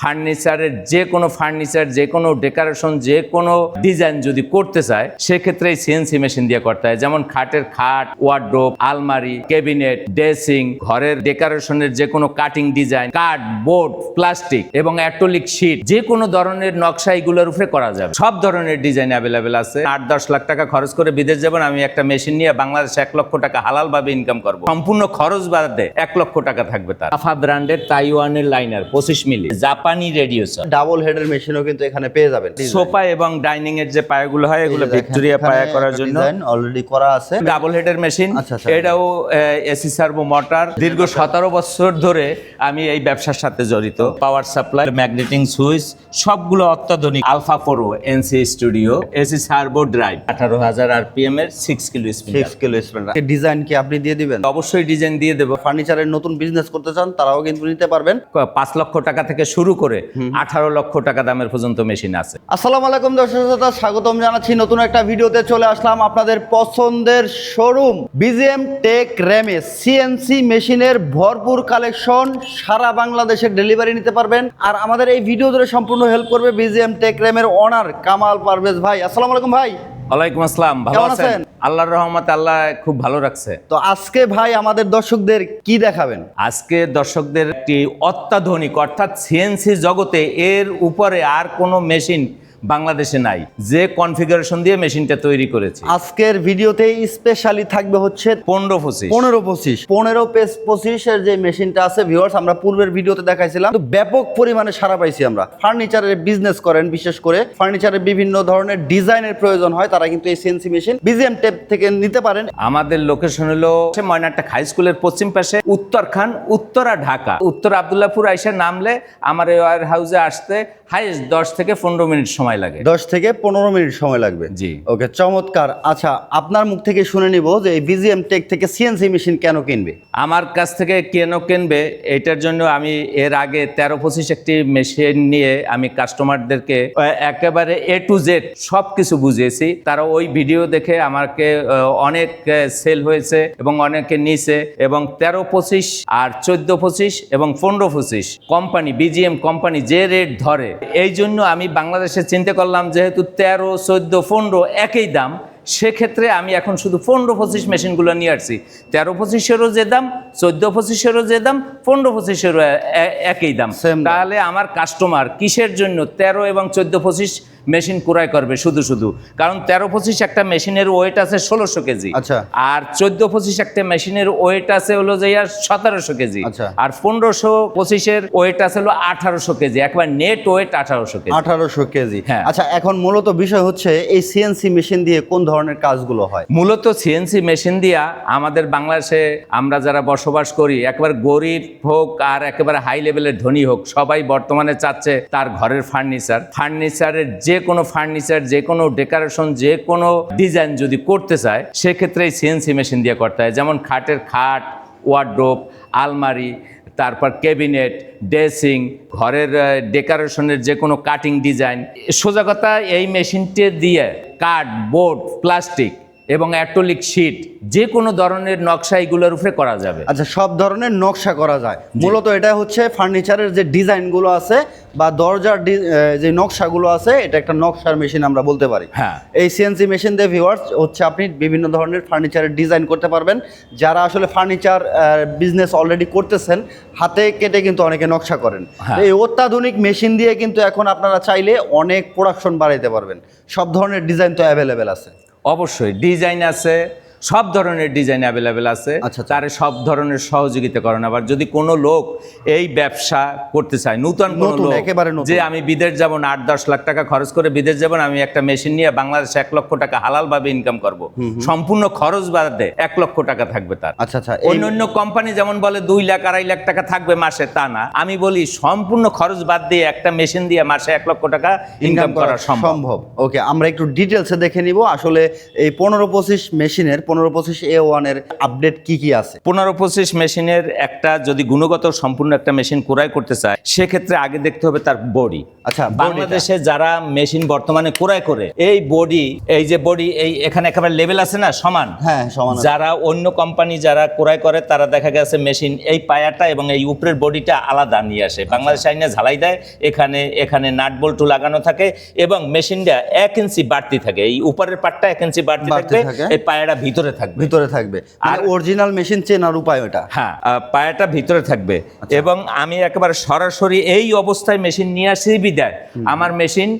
ফার্নিচারের যে কোনো ফার্নিচার, যে কোনো ডেকোরেশন, যে কোনো ডিজাইন যদি করতে চায়, সেক্ষেত্রে সিএনসি মেশিন দিয়ে করতে হয়। যেমন খাটের খাট ওয়ার্ড্রোপ আলমারি, ক্যাবিনেট, ড্রেসিং, ঘরের ডেকোরেশনের যে কোনো কাটিং ডিজাইন, কাঠ, বোর্ড, প্লাস্টিক এবং অ্যাক্টোলিক শিট, যে কোনো ধরনের নকশা এগুলোর উপরে করা যাবে। সব ধরনের ডিজাইন অ্যাভেলেবেল আছে। আট, দশ লাখ টাকা খরচ করে বিদেশ যাবেন, আমি একটা মেশিন নিয়ে বাংলাদেশে এক লক্ষ টাকা হালাল ভাবে ইনকাম করব। সম্পূর্ণ খরচ বাদে এক লক্ষ টাকা থাকবে তার। আফা ব্র্যান্ডের তাইওয়ানের লাইনার পঁচিশ মিলি। জাপানি রেডিও ডাবল হেডের মেশিনও কিন্তু এখানে পেয়ে যাবেন। সোফা এবং ডাইনিং এর যে পায়াগুলো হয় এগুলো ভিক্টোরিয়া পায়া করার জন্য। অলরেডি করা আছে। ডাবল হেডের মেশিন। এটাও এসি সার্ভো মোটর দীর্ঘ সতেরো বছর ধরে আমি এই ব্যবসার সাথে জড়িত। পাওয়ার সাপ্লাই ম্যাগনেটিং সুইচ সবগুলো অত্যাধুনিক alpha ফোরো NC studio AC servo drive আঠারো হাজার আরপিএম এর six kilo six kilo design কি আপনি দিয়ে দিবেন? অবশ্যই ডিজাইন দিয়ে দেবো। ফার্নিচারের নতুন বিজনেস করতে চান তারাও কিন্তু নিতে পারবেন। পাঁচ লক্ষ টাকা থেকে শুরু করে আঠারো লক্ষ টাকা দামের পর্যন্ত মেশিন আছে। আসসালামু আলাইকুম দর্শক শ্রোতা স্বাগতম জানাচ্ছি। নতুন একটা ভিডিওতে চলে আসলাম আপনাদের পছন্দের শোরুম বিজিএম টেক র্যামে সিএনসি মেশিনের ভরপুর কালেকশন সারা বাংলাদেশে ডেলিভারি নিতে পারবেন। আর আমাদের এই ভিডিও ধরে সম্পূর্ণ হেল্প করবে বিজিএম টেক র্যামের অনার কামাল পারভেজ ভাই। আসসালামু আলাইকুম ভাই। ওয়ালাইকুম আসসালাম ভালো আছেন? আল্লাহর রহমতে আল্লাহ খুব ভালো রাখছে। তো আজকে ভাই আমাদের দর্শকদের কি দেখাবেন? আজকে দর্শকদের একটি অত্যাধুনিক অর্থাৎ সিএনসি জগতে এর উপরে আর কোনো মেশিন বাংলাদেশে নাই। যে কনফিগারেশন দিয়ে মেশিনটা তৈরি করেছে। আজকের ভিডিওতে স্পেশালি থাকবে হচ্ছে পনেরো পঁচিশ। পনেরো পঁচিশ। পনেরো পেজ পঁচিশের যে মেশিনটা আছে ভিউয়ার্স আমরা পূর্বের ভিডিওতে দেখাইছিলাম। তো ব্যাপক পরিমাণে সারা পাইছি আমরা। ফার্নিচারের বিজনেস করেন বিশেষ করে ফার্নিচারের বিভিন্ন ধরনের ডিজাইনের প্রয়োজন হয় তারা কিন্তু এই সিএনসি মেশিন বিজিএম টেপ থেকে নিতে পারেন। আমাদের লোকেশন হলো ময়নাট্টা হাই স্কুলের পশ্চিম পাশে উত্তরখান উত্তরা ঢাকা। উত্তর আবদুল্লাপুর আইসা নামলে আমার ওয়ার হাউসে আসতে হাইস্ট দশ থেকে পনেরো মিনিট সময় লাগে। দশ থেকে পনেরো মিনিট সময় লাগবে। জি। ওকে চমৎকার। আচ্ছা আপনার মুখ থেকে শুনে নিব যে এই বিজিএম টেক থেকে সিএনসি মেশিন কেন কিনবে? আমার কাছ থেকে কেন কিনবে এটার জন্য আমি এর আগে তেরো পঁচিশ একটি মেশিন নিয়ে আমি কাস্টমারদেরকে একেবারে এ টু জেড সব কিছু বুঝিয়েছি। তারা ওই ভিডিও দেখে আমাকে অনেক সেল হয়েছে এবং অনেকে নিছে এবং তেরো পঁচিশ আর চোদ্দ পঁচিশ এবং পনেরো পঁচিশ কোম্পানি বিজিএম কোম্পানি যে রেট ধরে এই জন্য আমি বাংলাদেশে চিন্তা করলাম যেহেতু তেরো চোদ্দ পনেরো একই দাম সেক্ষেত্রে আমি এখন শুধু পনেরো পঁচিশ মেশিনগুলো নিয়ে আসছি তেরো পঁচিশেরও যে দাম চোদ্দ পঁচিশেরও যে দাম পনেরো পঁচিশেরও একই দাম। তাহলে আমার কাস্টমার কিসের জন্য তেরো এবং চোদ্দ পঁচিশ মেশিন ক্রয় করবে শুধু শুধু। কারণ তেরো পঁচিশ একটা মেশিনের ওয়েট আছে ষোলোশো কেজি। আচ্ছা। আর চোদ্দ পঁচিশ একটা মেশিনের ওয়েট আছে হলো যে সতেরোশো কেজি। আচ্ছা। আর পনেরোশো পঁচিশের ওয়েট আছে হলো আঠারোশো কেজি। একবার নেট ওয়েট আঠারোশো কেজি। আঠারোশো কেজি। হ্যাঁ। আচ্ছা এখন মূলত বিষয় হচ্ছে এই সিএনসি মেশিন দিয়ে কোন ধরনের কাজগুলো হয়? মূলত সিএনসি মেশিন দিয়া আমাদের বাংলাদেশে আমরা যারা বসবাস করি একবার গরিব হোক আর একেবারে হাই লেভেলের ধনী হোক সবাই বর্তমানে চাচ্ছে তার ঘরের ফার্নিচার ফার্নিচারের যে কোনো ফার্নিচার যে কোনো ডেকোরেশন যে কোনো ডিজাইন যদি করতে চায়, সেক্ষেত্রে সিএনসি মেশিন দিয়ে করতে হয়। যেমন খাটের খাট ওয়ার্ড্রোপ আলমারি, তারপর ক্যাবিনেট ড্রেসিং ঘরের ডেকোরেশনের যে কোনো কাটিং ডিজাইন সোজা কথা এই মেশিনটি দিয়ে কাঠ বোর্ড প্লাস্টিক এবং অ্যাক্টোলিক শিট যে কোনো ধরনের নকশা এগুলোর উপরে করা যাবে। আচ্ছা সব ধরনের নকশা করা যায়। মূলত এটা হচ্ছে ফার্নিচারের যে ডিজাইনগুলো আছে বা দরজার যে নকশাগুলো আছে এটা একটা নকশার মেশিন আমরা বলতে পারি। হ্যাঁ। এই সিএনসি মেশিন দিয়ে ভিউয়ার্স হচ্ছে আপনি বিভিন্ন ধরনের ফার্নিচারের ডিজাইন করতে পারবেন। যারা আসলে ফার্নিচার বিজনেস অলরেডি করতেছেন হাতে কেটে কিন্তু অনেকে নকশা করেন। হ্যাঁ। এই অত্যাধুনিক মেশিন দিয়ে কিন্তু এখন আপনারা চাইলে অনেক প্রোডাকশন বাড়াইতে পারবেন। সব ধরনের ডিজাইন তো অ্যাভেলেবেল আছে। অবশ্যই ডিজাইন আছে সব ধরনের ডিজাইন অ্যাভেলেবেল আছে। আচ্ছা, আচ্ছা। সব ধরনের সহযোগিতা করেন। আবার যদি কোনো লোক এই ব্যবসা করতে চায় নতুন কোনো লোক। যে আমি বিদেশ যাব না আট দশ লাখ টাকা খরচ করে বিদেশ যাব না আমি একটা মেশিন নিয়ে বাংলাদেশে এক লক্ষ টাকা হালাল ভাবে ইনকাম করব সম্পূর্ণ খরচ বাদে এক লক্ষ টাকা থাকবে তার। আচ্ছা আচ্ছা অন্য অন্য কোম্পানি যেমন বলে দুই লাখ আড়াই লাখ টাকা থাকবে মাসে তা না। আমি বলি সম্পূর্ণ খরচ বাদ দিয়ে একটা মেশিন দিয়ে মাসে এক লক্ষ টাকা ইনকাম করা সম্ভব। সম্ভব। ওকে আমরা একটু ডিটেলসে দেখে নিব। আসলে এই পনেরো পঁচিশ মেশিনের পনেরো পঁচিশ এ ওয়ানের আপডেট কি কি আছে? পনেরো পঁচিশ মেশিনের একটা যদি গুণগত সম্পূর্ণ একটা মেশিন ক্রয় করতে চায় সেক্ষেত্রে আগে দেখতে হবে তার বডি আচ্ছা, বাংলাদেশে যারা মেশিন বর্তমানে ক্রয় করে এই বডি এই যে বডি এই এখানে একেবারে লেভেল আছে না সমান? হ্যাঁ, সমান যারা অন্য কোম্পানি যারা ক্রয় করে তারা দেখা গেছে মেশিন এই পায়াটা এবং এই উপরের বডিটা আলাদা নিয়ে আসে। আচ্ছা। বাংলাদেশ আইনে ঝালাই দেয় এখানে এখানে নাট বল্টু লাগানো থাকে এবং মেশিনটা এক ইঞ্চি বাড়তি থাকে। এই উপরের পাটটা এক ইঞ্চি বাড়তি বাড়তি থাকে। এই পায়াটা ভিতরে থাকবে। ভিতরে থাকবে। আর অরিজিনাল মেশিন চেনার উপায় ওটা। হ্যাঁ পায়াটা ভিতরে থাকবে। আচ্ছা। এবং আমি একেবারে সরাসরি এই অবস্থায় মেশিন নিয়ে আসি বিদায়। আমার মেশিন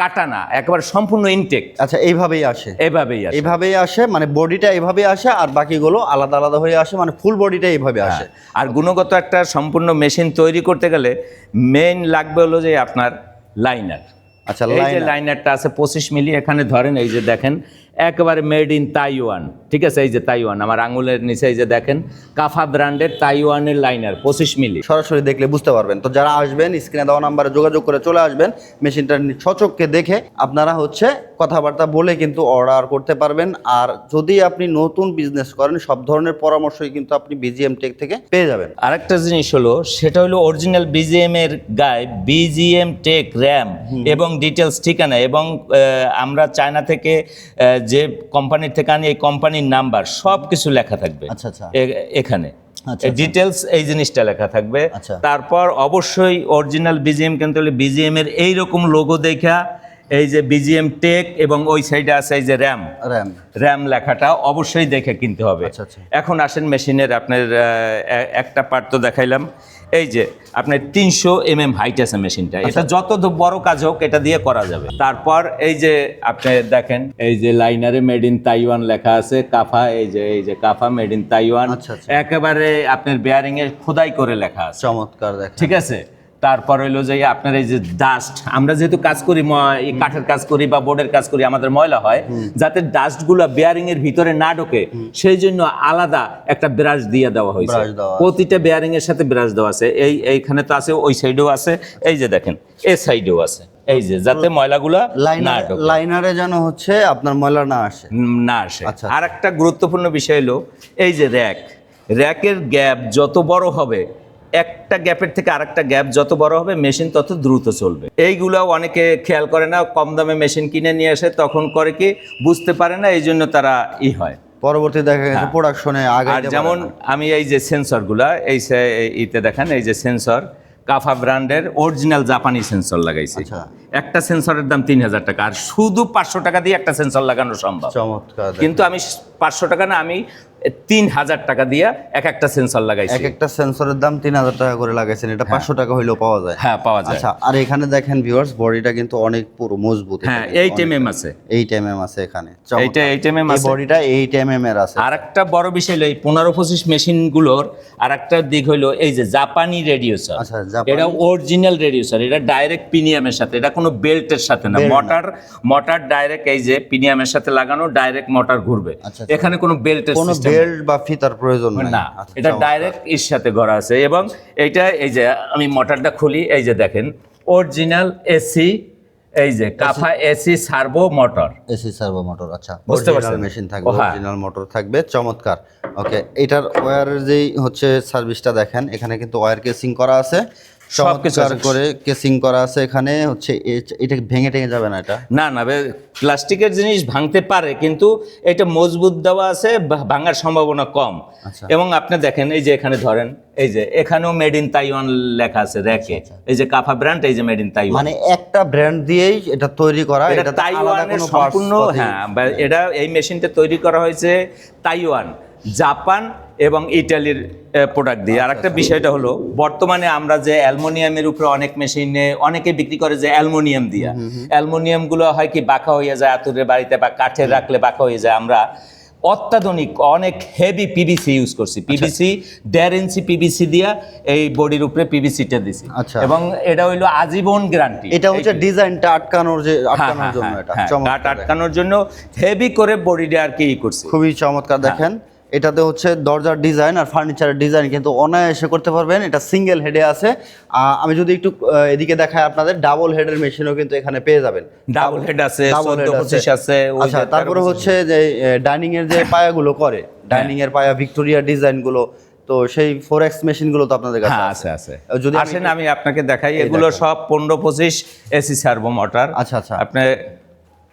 কাটা না একেবারে সম্পূর্ণ ইনটেক আচ্ছা এইভাবেই আসে। এভাবেই আসে। এইভাবেই আসে মানে বডিটা এইভাবে আসে আর বাকিগুলো আলাদা আলাদা হয়ে আসে মানে ফুল বডিটা এইভাবে আসে। হ্যাঁ। আর গুণগত একটা সম্পূর্ণ মেশিন তৈরি করতে গেলে মেইন লাগবে হলো যে আপনার লাইনার আচ্ছা, এই যে লাইনারটা আছে পঁচিশ মিলি এখানে ধরেন এই যে দেখেন একেবারে মেড ইন তাইওয়ান। ঠিক আছে এই যে তাইওয়ান আমার আঙুলের নিচে এই যে দেখেন কাফা ব্র্যান্ডের তাইওয়ানের লাইনার পঁচিশ মিলি। সরাসরি দেখলে বুঝতে পারবেন। তো যারা আসবেন স্ক্রিনে দেওয়া নাম্বারে যোগাযোগ করে চলে আসবেন মেশিনটা সচককে দেখে আপনারা হচ্ছে কথাবার্তা বলে কিন্তু অর্ডার করতে পারবেন। আর যদি আপনি নতুন বিজনেস করেন সব ধরনের পরামর্শই কিন্তু আপনি বিজিএম টেক থেকে পেয়ে যাবেন। আরেকটা জিনিস হলো সেটা হলো অরিজিনাল বিজিএম এর গায়ে বিজিএম টেক র্যাম এবং ডিটেলস ঠিকানা এবং আমরা চায়না থেকে যে কোম্পানির থেকে আনি এই কোম্পানির নাম্বার সব কিছু লেখা থাকবে। আচ্ছা, আচ্ছা। এখানে। আচ্ছা, ডিটেলস এই জিনিসটা লেখা থাকবে। আচ্ছা। তারপর অবশ্যই অরিজিনাল বিজিএম কিনতে বিজিএম এর এইরকম লোগো দেখা এই যে বিজিএম টেক এবং ওই সাইডে আছে এই যে র্যাম র্যাম র্যাম লেখাটা অবশ্যই দেখে কিনতে হবে। আচ্ছা, আচ্ছা। এখন আসেন মেশিনের আপনার একটা পার্ট তো দেখাইলাম। এই যে আপনার তিনশো এম এম হাইট আছে মেশিনটা আচ্ছা। এটা যত বড় কাজ হোক এটা দিয়ে করা যাবে। তারপর এই যে আপনি দেখেন এই যে লাইনারে মেড ইন তাইওয়ান লেখা আছে কাফা এই যে এই যে কাফা মেড ইন তাইওয়ান। একেবারে আপনার বেয়ারিং এ খোদাই করে লেখা আছে। চমৎকার ঠিক আছে? তারপর হইল যে আপনার এই যে ডাস্ট আমরা যেহেতু কাজ করি এই কাঠের কাজ করি বা বোর্ডের কাজ করি আমাদের ময়লা হয় যাতে ডাস্টগুলো বেয়ারিং এর ভিতরে না ঢোকে সেই জন্য আলাদা একটা ব্রাশ দিয়ে দেওয়া হয়েছে। প্রতিটা বেয়ারিং এর সাথে ব্রাশ দেওয়া আছে। এই এইখানে তো আছে ওই সাইডেও আছে। এই যে দেখেন এই সাইডেও আছে। এই যে যাতে ময়লাগুলো লাইনার লাইনারে যেন হচ্ছে আপনার ময়লা না আসে। না আসে। আচ্ছা। আর একটা গুরুত্বপূর্ণ বিষয় হলো এই যে র্যাক র্যাকের গ্যাপ যত বড় হবে একটা গ্যাপের থেকে আরেকটা গ্যাপ যত বড় হবে মেশিন তত দ্রুত চলবে। এইগুলো অনেকে খেয়াল করে না কম দামে মেশিন কিনে নিয়ে আসে তখন করে কি বুঝতে পারে না এই জন্য তারা ই হয়। পরবর্তী দেখা গেছে প্রোডাকশনে আগে আর যেমন আমি এই যে সেন্সরগুলা এই ইতে দেখেন এই যে সেন্সর কাফা ব্র্যান্ডের অরিজিনাল জাপানি সেন্সর লাগাইছি। আচ্ছা। একটা সেন্সরের দাম তিন হাজার টাকা আর শুধু পাঁচশো টাকা দিয়ে একটা সেন্সর লাগানো সম্ভব। কিন্তু আমি পাঁচশো টাকা না আমি তিন হাজার টাকা দিয়ে এক একটা সেন্সর লাগাইছি। এক একটা সেন্সরের দাম তিন হাজার টাকা করে লাগাইছেন এটা পাঁচশো টাকা হইলেও পাওয়া যায়। হ্যাঁ পাওয়া যায়। আচ্ছা আর এখানে দেখেন ভিউয়ার্স বডিটা কিন্তু অনেক পুরো মজবুত হ্যাঁ এইট এম এম আছে। এইট এম এম আছে এখানে এইটা এইট এম এম আছে। বডিটা এইট এম এম এর আছে। আর একটা বড় বিষয় হলো এই পনেরো পঁচিশ মেশিনগুলোর আর একটা দিক হলো এই যে জাপানি রেডিওসার আচ্ছা, জাপানি- এটা অরিজিনাল রেডিওসার এটা ডাইরেক্ট পিনিয়ামের সাথে এটা কোনো বেল্টের সাথে না। মোটর মোটর ডাইরেক্ট এই যে পিনিয়ামের সাথে লাগানো ডাইরেক্ট মোটর ঘুরবে। আচ্ছা, এখানে কোনো বেল্টের কোনো সিস্টেম বেল্ট বা ফিতার প্রয়োজন না আচ্ছা, এটা চমৎকার। ডাইরেক্ট এর সাথে করা আছে এবং এইটা এই যে আমি মোটরটা খুলি এই যে দেখেন অরিজিনাল এসি এই যে কাফা AC servo motor AC servo motor আচ্ছা বুঝতে অরিজিনাল পারছেন? মেশিন থাকবে ও, হ্যাঁ। অরিজিনাল মোটর থাকবে চমৎকার ওকে এটার ওয়্যারের যেই হচ্ছে সার্ভিসটা দেখেন এখানে কিন্তু ওয়্যার কেসিং করা আছে চমৎকার। করে কেসিং করা আছে এখানে হচ্ছে এটা ভেঙে টেঙে যাবে না এটা? না না প্লাস্টিকের জিনিস ভাঙতে পারে কিন্তু এটা মজবুত দেওয়া আছে ভাঙার সম্ভাবনা কম। আচ্ছা। এবং আপনি দেখেন এই যে এখানে ধরেন এই যে এখানেও মেড ইন তাইওয়ান লেখা আছে র্যাকে। এই যে কাফা ব্র্যান্ড এই যে মেড ইন তাইওয়ান মানে একটা ব্র্যান্ড দিয়েই এটা তৈরি করা এটা তাইওয়ানের সম্পূর্ণ হ্যাঁ এটা এই মেশিনটা তৈরি করা হয়েছে তাইওয়ান জাপান এবং ইটালির প্রোডাক্ট দিয়ে। আর একটা বিষয়টা হলো বর্তমানে আমরা যে অ্যালমোনিয়ামের উপরে অনেক মেশিনে অনেকে বিক্রি করে যে অ্যালমোনিয়াম দিয়া। অ্যালমোনিয়ামগুলো হয় কি বাঁকা হয়ে যায় আতুরের বাড়িতে বা কাঠের রাখলে বাঁকা হয়ে যায়। আমরা অত্যাধুনিক অনেক হেভি পিভিসি ইউজ করছি। পিভিসি দেড় ইঞ্চি পিভিসি দিয়া এই বডির উপরে পিভিসিটা দিছি। আচ্ছা। এবং এটা হইল আজীবন গ্যারান্টি এটা হচ্ছে ডিজাইনটা আটকানোর যে আটকানোর হ্যাঁ, জন্য হ্যাঁ, এটা। হ্যাঁ, চমৎকার কাঠ আটকানোর জন্য হেভি করে বডিটা আর কি ই করছে। খুবই চমৎকার দেখেন। এটাতে হচ্ছে দরজার ডিজাইন আর ফার্নিচারের ডিজাইন কিন্তু অনায়াসে করতে পারবেন। এটা সিঙ্গেল হেডে আছে। আমি যদি একটু এদিকে দেখাই আপনাদের ডাবল হেডের মেশিনও কিন্তু এখানে পেয়ে যাবেন। ডাবল হেড আছে আছে। আচ্ছা তারপরে হচ্ছে যে ডাইনিং এর যে পায়াগুলো করে ডাইনিং এর পায়া ভিক্টোরিয়া ডিজাইনগুলো তো সেই ফোর এক্স মেশিনগুলো তো আপনাদের কাছে হ্যাঁ আছে। আছে আছে। যদি আসেন আমি আপনাকে দেখাই এগুলো সব পনেরো পঁচিশ এসি সার্ভো মোটর। আচ্ছা, আচ্ছা। আপনি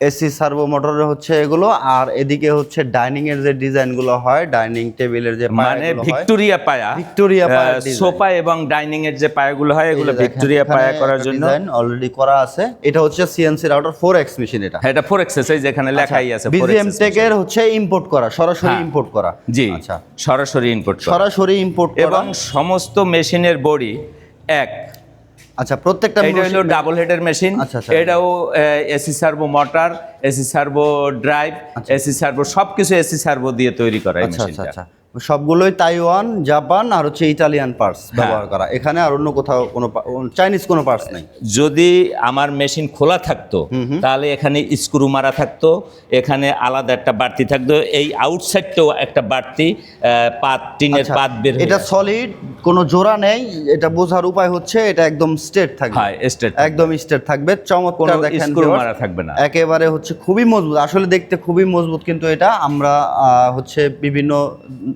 এসি সার্ভো মোটরের হচ্ছে এগুলো আর এদিকে হচ্ছে ডাইনিং এর যে ডিজাইনগুলো হয় ডাইনিং টেবিলের যে মানে ভিক্টোরিয়া পায়া। ভিক্টোরিয়া পায়া সোফা এবং ডাইনিং এর যে পায়াগুলো হয় এগুলো এই ভিক্টোরিয়া পায়া করার জন্য। অলরেডি করা আছে। এটা হচ্ছে CNC router four X machine এটা। হ্যাঁ, এটা ফোর এক্সারসাইজ যেখানে লেখাই আছে 4X বিজিএম টেকের হচ্ছে ইম্পোর্ট করা সরাসরি হ্যাঁ। ইম্পোর্ট করা। জি আচ্ছা। সরাসরি ইনপুট সরাসরি ইম্পোর্ট করা। এবং সমস্ত মেশিনের বডি এক। আচ্ছা প্রত্যেকটা এটা হলো ডাবল হেডের মেশিন। এটাও AC servo motor AC servo drive AC servo সবকিছু এসি সার্ভো দিয়ে তৈরি করা এই আচ্ছা আচ্ছা। সবগুলোই তাইওয়ান জাপান আর হচ্ছে ইটালিয়ান পার্টস হ্যাঁ। ব্যবহার করা। এখানে আর অন্য কোথাও কোনো চাইনিজ কোনো পার্টস নেই। যদি আমার মেশিন খোলা থাকতো তাহলে এখানে স্ক্রু মারা থাকতো এখানে আলাদা একটা বাড়তি থাকতো এই আউটসাইডটাও একটা বাড়তি পাত টিনের আচ্ছা, পাত বের এটা সলিড কোনো জোড়া নেই এটা বোঝার উপায় হচ্ছে এটা একদম স্ট্রেট থাকবে। হ্যাঁ স্টেট একদম স্ট্রেট থাকবে কোনো চমৎকার দেখেন স্ক্রু মারা থাকবে না। একেবারে হচ্ছে খুবই মজবুত আসলে দেখতে খুবই মজবুত কিন্তু এটা আমরা হচ্ছে বিভিন্ন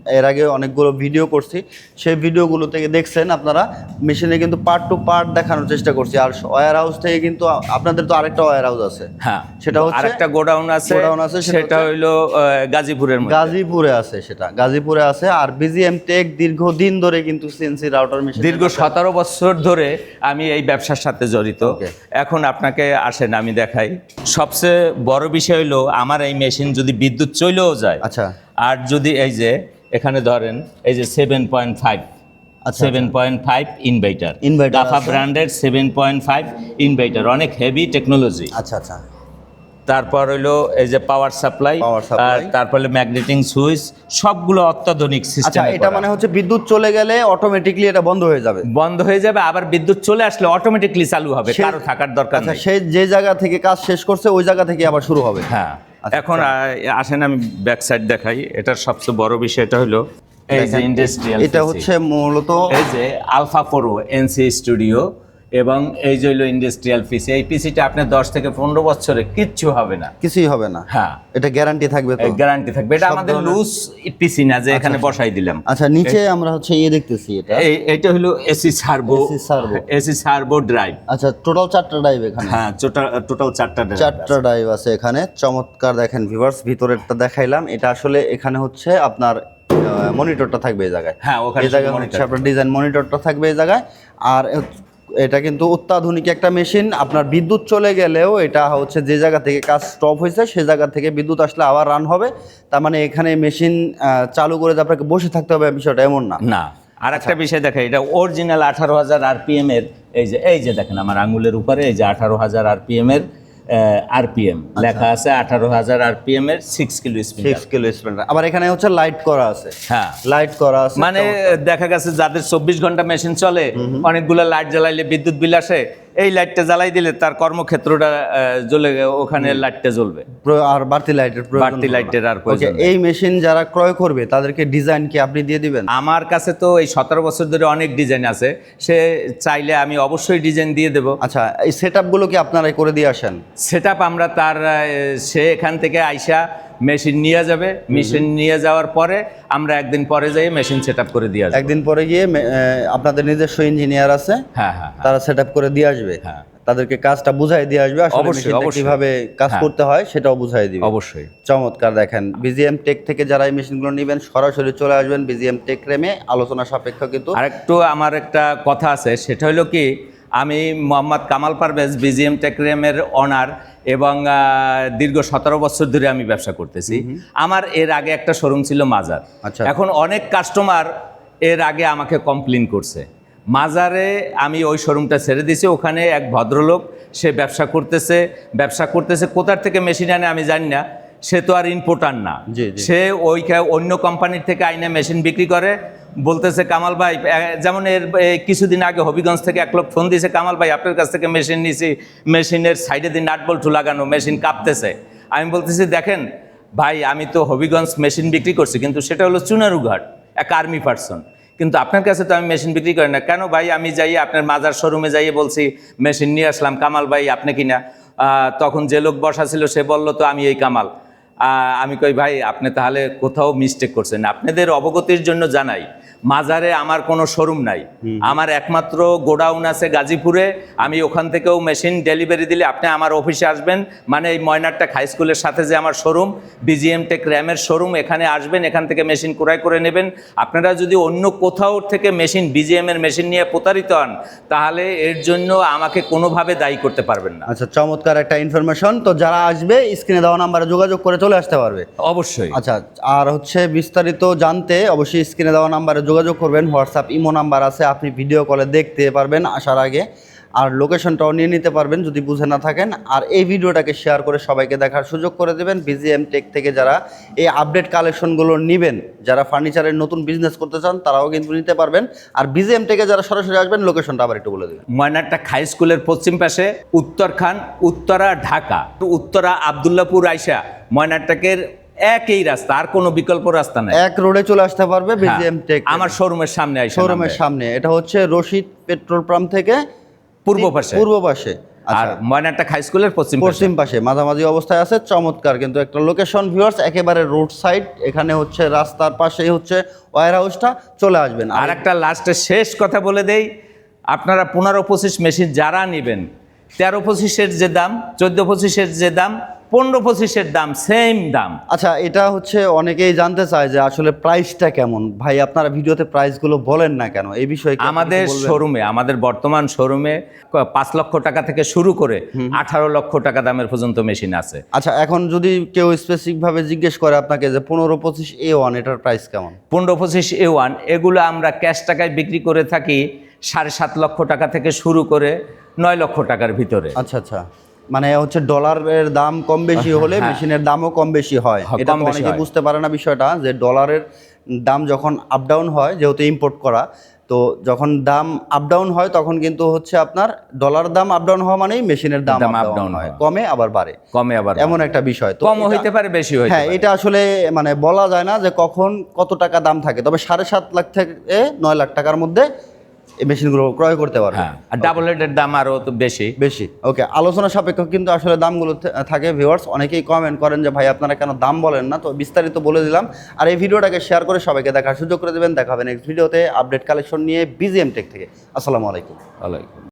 এর আগে অনেকগুলো ভিডিও করছি। সেই ভিডিওগুলো থেকে দেখছেন আপনারা মেশিনে কিন্তু পার্ট টু পার্ট দেখানোর চেষ্টা করছি। আর ওয়্যার হাউস থেকে কিন্তু আপনাদের তো আরেকটা ওয়্যার হাউস আছে। হ্যাঁ সেটা হচ্ছে- আরেকটা গোডাউন আছে গোডাউন আছে, সেটা হইল গাজীপুরের মধ্যে। গাজীপুরে আছে সেটা গাজীপুরে আছে। আর বিজিএম টেক দীর্ঘদিন ধরে কিন্তু সিএনসি রাউটার মেশিন দীর্ঘ সতেরো বছর ধরে আমি এই ব্যবসার সাথে জড়িত। এখন আপনাকে আসেন আমি দেখাই। সবচেয়ে বড় বিষয় হলো আমার এই মেশিন যদি বিদ্যুৎ চলেও যায় আচ্ছা। আর যদি এই যে এখানে ধরেন এই যে সেভেন পয়েন্ট ফাইভ আচ্ছা, সেভেন পয়েন্ট ফাইভ দাফা আছে। ব্র্যান্ডের সেভেন পয়েন্ট ফাইভ ইনভাইটার অনেক হেভি টেকনোলজি আচ্ছা আচ্ছা। তারপর হইল এই যে পাওয়ার সাপ্লাই। আর তারপরে ম্যাগনেটিং সুইচ সবগুলো অত্যাধুনিক আচ্ছা সিস্টেম এটা মানে হচ্ছে বিদ্যুৎ চলে গেলে অটোমেটিকলি এটা বন্ধ হয়ে যাবে। বন্ধ হয়ে যাবে আবার বিদ্যুৎ চলে আসলে অটোমেটিকলি চালু হবে কারও থাকার দরকার আচ্ছা নেই। সেই যে জায়গা থেকে কাজ শেষ করছে ওই জায়গা থেকে আবার শুরু হবে। হ্যাঁ। আচ্ছা, এখন আহ, আসেন আমি ব্যাক সাইড দেখাই। এটার সবচেয়ে বড় বিষয় এটা হলো এই যে ইন্ডাস্ট্রিয়াল এটা হচ্ছে মূলত এই যে আলফা ফোরো এনসি স্টুডিও এবং এই যে হলো ইন্ডাস্ট্রিয়াল পিসি এই পিসিটা আপনার দশ থেকে পনেরো বছরে কিচ্ছু হবে না। কিছুই হবে না। হ্যাঁ। এটা গ্যারান্টি থাকবে তো? গ্যারান্টি থাকবে। এটা আমাদের লুজ পিসি না যে এখানে বসাই দিলাম। আচ্ছা নিচে আমরা হচ্ছে ইয়ে দেখতেছি এটা। এই এটা হলো AC servo servo। AC servo drive আচ্ছা টোটাল চারটা ড্রাইভ এখানে। হ্যাঁ টোটাল টোটাল চারটা drive চারটা ড্রাইভ আছে এখানে। চমৎকার দেখেন ভিউয়ার্স ভিতরেরটা দেখাইলাম। এটা আসলে এখানে হচ্ছে আপনার মনিটরটা থাকবে এই জায়গায়। হ্যাঁ, ওখানে এই জায়গায় হচ্ছে আপনার ডিজাইন মনিটরটা থাকবে এই জায়গায়। আর এটা কিন্তু অত্যাধুনিক একটা মেশিন। আপনার বিদ্যুৎ চলে গেলেও এটা হচ্ছে যে জায়গা থেকে কাজ স্টপ হয়েছে সে জায়গা থেকে বিদ্যুৎ আসলে আবার রান হবে। তার মানে এখানে মেশিন চালু করে যে আপনাকে বসে থাকতে হবে বিষয়টা এমন না। না। আর একটা আচ্ছা। বিষয় দেখেন এটা অরিজিনাল আঠারো হাজার আরপিএম এর এই যে এই যে দেখেন আমার আঙুলের উপরে এই যে আঠারো হাজার আরপিএম এর আরপিএম আচ্ছা। লেখা আছে আঠারো হাজার আরপিএম এর six kilo speed six kilo splendour আবার এখানে হচ্ছে লাইট করা আছে। হ্যাঁ। লাইট করা আছে মানে দেখা গেছে যাদের চব্বিশ ঘণ্টা মেশিন চলে অনেকগুলো লাইট জ্বালাইলে বিদ্যুৎ বিল আসে এই লাইটটা জ্বালাই দিলে তার কর্মক্ষেত্রটা জ্বলে ওখানে লাইটটা জ্বলবে। আর বাড়তি লাইটের বাড়তি লাইটের আর প্রয়োজন এই মেশিন যারা ক্রয় করবে তাদেরকে ডিজাইন কি আপনি দিয়ে দিবেন? আমার কাছে তো এই সতেরো বছর ধরে অনেক ডিজাইন আছে। সে চাইলে আমি অবশ্যই ডিজাইন দিয়ে দেবো। আচ্ছা এই সেট আপগুলো কি আপনারাই করে দিয়ে আসেন? সেট আমরা তার সে এখান থেকে আইসা মেশিন নিয়ে যাবে মেশিন নিয়ে যাওয়ার পরে আমরা একদিন পরে যাই মেশিন সেট আপ করে দিয়ে আসব। একদিন পরে গিয়ে আপনাদের নিজস্ব ইঞ্জিনিয়ার আছে হ্যাঁ হ্যাঁ হ্যাঁ। তারা সেট আপ করে দিয়ে আসবে। হ্যাঁ। তাদেরকে কাজটা বুঝাই দিয়ে আসবে অবশ্যই, কীভাবে কাজ হ্যাঁ। করতে হয় সেটাও বুঝাই দিবে। অবশ্যই। চমৎকার দেখেন বিজিএম টেক থেকে যারা এই মেশিনগুলো নেবেন সরাসরি চলে আসবেন বিজিএম টেক রেমে আলোচনা সাপেক্ষ কিন্তু আরেকটু আমার একটা কথা আছে সেটা হলো কি আমি মোহাম্মদ কামাল পারভেজ বিজিএম টেকরিয়ামের অনার এবং দীর্ঘ সতেরো বছর ধরে আমি ব্যবসা করতেছি। আমার এর আগে একটা শোরুম ছিল মাজার। আচ্ছা। এখন অনেক কাস্টমার এর আগে আমাকে কমপ্লেন করছে। মাজারে আমি ওই শোরুমটা ছেড়ে দিয়েছি ওখানে এক ভদ্রলোক সে ব্যবসা করতেছে ব্যবসা করতেছে কোথার থেকে মেশিন আনে আমি জানি না সে তো আর ইম্পোর্টার না। সে ওই অন্য কোম্পানির থেকে আইনে মেশিন বিক্রি করে বলতেছে, কামাল ভাই যেমন এর কিছুদিন আগে হবিগঞ্জ থেকে এক লোক ফোন দিয়েছে, কামাল ভাই, আপনার কাছ থেকে মেশিন নিয়েছি মেশিনের সাইডে দিয়ে নাট বল্টু লাগানো মেশিন কাঁপতেছে। আমি বলতেছি, দেখেন ভাই, আমি তো হবিগঞ্জ মেশিন বিক্রি করছি, কিন্তু সেটা হলো চুনারুঘাট এক আর্মি পার্সন কিন্তু আপনার কাছে তো আমি মেশিন বিক্রি করি না। কেন ভাই, আমি যাই, আপনার মাজার শোরুমে যাইয়ে বলছি মেশিন নিয়ে আসলাম, কামাল ভাই, আপনি কিনা? তখন যে লোক বসা ছিল, সে বলল, তো আমি এই কামাল। আমি কই, ভাই, আপনি তাহলে কোথাও মিস্টেক করছেন। আপনাদের অবগতির জন্য জানাই। মাজারে আমার কোনো শোরুম নাই। আমার একমাত্র গোডাউন আছে গাজীপুরে। আমি ওখান থেকেও মেশিন ডেলিভারি দিলে আপনি আমার অফিসে আসবেন। মানে এই ময়নারটেক হাই স্কুলের সাথে যে আমার শোরুম বিজিএম টেক র্যামের শোরুম এখানে আসবেন এখান থেকে মেশিন ক্রয় করে নেবেন। আপনারা যদি অন্য কোথাও থেকে মেশিন বিজিএম এর মেশিন নিয়ে প্রতারিত হন তাহলে এর জন্য আমাকে কোনোভাবে দায়ী করতে পারবেন না। আচ্ছা চমৎকার একটা ইনফরমেশন তো যারা আসবে স্ক্রিনে দেওয়া নাম্বারে যোগাযোগ করে চলে আসতে পারবে। অবশ্যই। আচ্ছা আর হচ্ছে বিস্তারিত জানতে অবশ্যই স্ক্রিনে দেওয়া নাম্বারে যোগাযোগ করবেন, হোয়াটসঅ্যাপ, ইমো নাম্বার আছে, আপনি ভিডিও কলে দেখতে পারবেন আসার আগে। আর লোকেশনটাও নিয়ে নিতে পারবেন যদি বুঝে না থাকেন। আর এই ভিডিওটাকে শেয়ার করে সবাইকে দেখার সুযোগ করে দেবেন। বিজিএম টেক থেকে যারা এই আপডেট কালেকশনগুলো নেবেন, যারা ফার্নিচারের নতুন বিজনেস করতে চান, তারাও কিন্তু নিতে পারবেন। আর বিজিএম টেকে যারা সরাসরি আসবেন লোকেশনটা আবার একটু বলে দেবেন। ময়নারটা হাই স্কুলের পশ্চিম পাশে উত্তরখান উত্তরা, ঢাকা। উত্তরা আবদুল্লাপুর আইসা ময়নারটাকের একই রাস্তা আর কোনো বিকল্প রাস্তা নাই। এক রোডে চলে আসতে পারবে বিজিএম টেক হ্যাঁ, আমার শোরুমের সামনে আইসা শোরুমের সামনে এটা হচ্ছে রশিদ পেট্রোল পাম্প থেকে পূর্ব পাশে। পূর্ব পাশে আর ময়নারটা হাই স্কুলের পশ্চিম পাশে। পশ্চিম পাশে মাঝামাঝি অবস্থায় আছে চমৎকার কিন্তু একটা লোকেশন ভিউয়ার্স একেবারে রোড সাইড এখানে হচ্ছে রাস্তার পাশেই হচ্ছে ওয়ার হাউসটা চলে আসবেন। আর একটা লাস্টে শেষ কথা বলে দেই আপনারা পনেরো পঁচিশ মেশিন যারা নেবেন তেরো পঁচিশের যে দাম চোদ্দ পঁচিশের যে দাম পনেরো পঁচিশের দাম সেম দাম। আচ্ছা এটা হচ্ছে অনেকেই জানতে চায় যে আসলে প্রাইসটা কেমন। ভাই আপনারা ভিডিওতে প্রাইসগুলো বলেন না কেন? এই বিষয়ে আমাদের শোরুমে আমাদের বর্তমান শোরুমে পাঁচ লক্ষ টাকা থেকে শুরু করে আঠারো লক্ষ টাকা দামের পর্যন্ত মেশিন আছে। আচ্ছা এখন যদি কেউ স্পেসিফিক ভাবে জিজ্ঞেস করে আপনাকে যে পনেরো পঁচিশ এ ওয়ান এটার প্রাইস কেমন? পনেরো পঁচিশ এ ওয়ান এগুলো আমরা ক্যাশ টাকায় বিক্রি করে থাকি সাড়ে সাত লক্ষ টাকা থেকে শুরু করে নয় লক্ষ টাকার ভিতরে। আচ্ছা আচ্ছা। মানে হচ্ছে ডলারের দাম কম বেশি হলে হ্যাঁ। মেশিনের দামও কম বেশি হয়। হ্যাঁ, এটা অনেকে বুঝতে পারে না বিষয়টা যে ডলারের দাম যখন আপ ডাউন হয় যেহেতু ইম্পোর্ট করা তো যখন দাম আপ ডাউন হয় তখন কিন্তু হচ্ছে আপনার ডলার দাম আপ ডাউন হওয়া মানেই মেশিনের দাম দাম আপ ডাউন হয়। হয়। কমে আবার বাড়ে। কমে আবার এমন একটা বিষয়। তো কম হইতে পারে বেশি হয় হ্যাঁ এটা আসলে মানে বলা যায় না যে কখন কত টাকা দাম থাকে। তবে সাড়ে সাত লাখ থেকে নয় লাখ টাকার মধ্যে মেশিনগুলো ক্রয় করতে পারবে। হ্যাঁ আর ডাবল হেডের দাম আরও তো বেশি। বেশি। ওকে আলোচনা সাপেক্ষ কিন্তু আসলে দামগুলো থাকে ভিউয়ার্স অনেকেই কমেন্ট করেন যে ভাই আপনারা কেন দাম বলেন না? তো বিস্তারিত বলে দিলাম। আর এই ভিডিওটাকে শেয়ার করে সবাইকে দেখার সুযোগ করে দেবেন। দেখাবেন নেক্সট ভিডিওতে আপডেট কালেকশন নিয়ে বিজিএম টেক থেকে। আসসালামু আলাইকুম। ভালোই